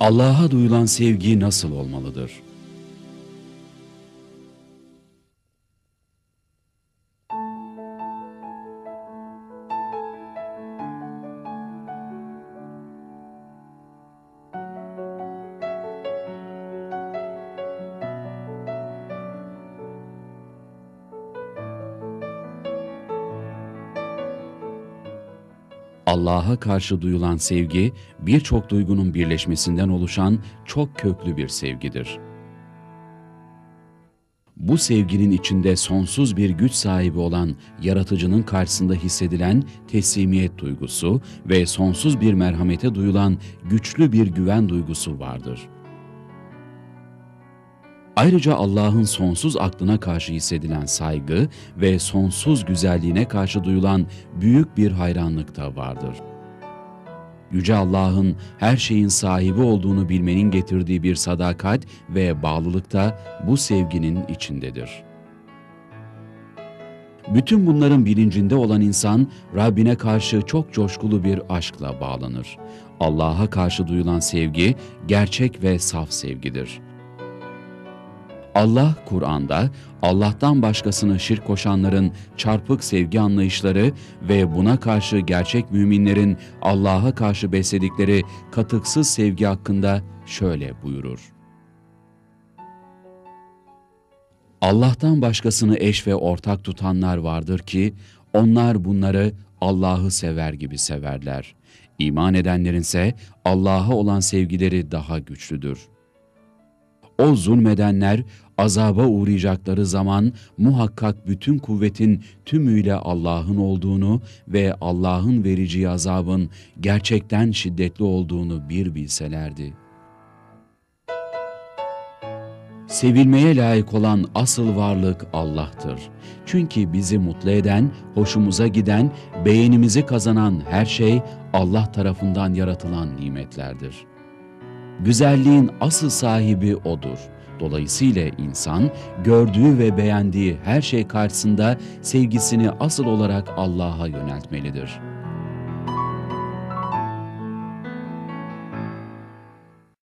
Allah'a duyulan sevgi nasıl olmalıdır? Allah'a karşı duyulan sevgi, birçok duygunun birleşmesinden oluşan çok köklü bir sevgidir. Bu sevginin içinde sonsuz bir güç sahibi olan yaratıcının karşısında hissedilen teslimiyet duygusu ve sonsuz bir merhamete duyulan güçlü bir güven duygusu vardır.'' Ayrıca Allah'ın sonsuz aklına karşı hissedilen saygı ve sonsuz güzelliğine karşı duyulan büyük bir hayranlık da vardır. Yüce Allah'ın her şeyin sahibi olduğunu bilmenin getirdiği bir sadakat ve bağlılık da bu sevginin içindedir. Bütün bunların bilincinde olan insan Rabbine karşı çok coşkulu bir aşkla bağlanır. Allah'a karşı duyulan sevgi gerçek ve saf sevgidir.'' Allah Kur'an'da Allah'tan başkasını şirk koşanların çarpık sevgi anlayışları ve buna karşı gerçek müminlerin Allah'a karşı besledikleri katıksız sevgi hakkında şöyle buyurur. Allah'tan başkasını eş ve ortak tutanlar vardır ki onlar bunları Allah'ı sever gibi severler. İman edenlerin ise Allah'a olan sevgileri daha güçlüdür.'' O zulmedenler azaba uğrayacakları zaman muhakkak bütün kuvvetin tümüyle Allah'ın olduğunu ve Allah'ın vereceği azabın gerçekten şiddetli olduğunu bir bilselerdi. Sevilmeye layık olan asıl varlık Allah'tır. Çünkü bizi mutlu eden, hoşumuza giden, beğenimizi kazanan her şey Allah tarafından yaratılan nimetlerdir. Güzelliğin asıl sahibi odur. Dolayısıyla insan gördüğü ve beğendiği her şey karşısında sevgisini asıl olarak Allah'a yöneltmelidir.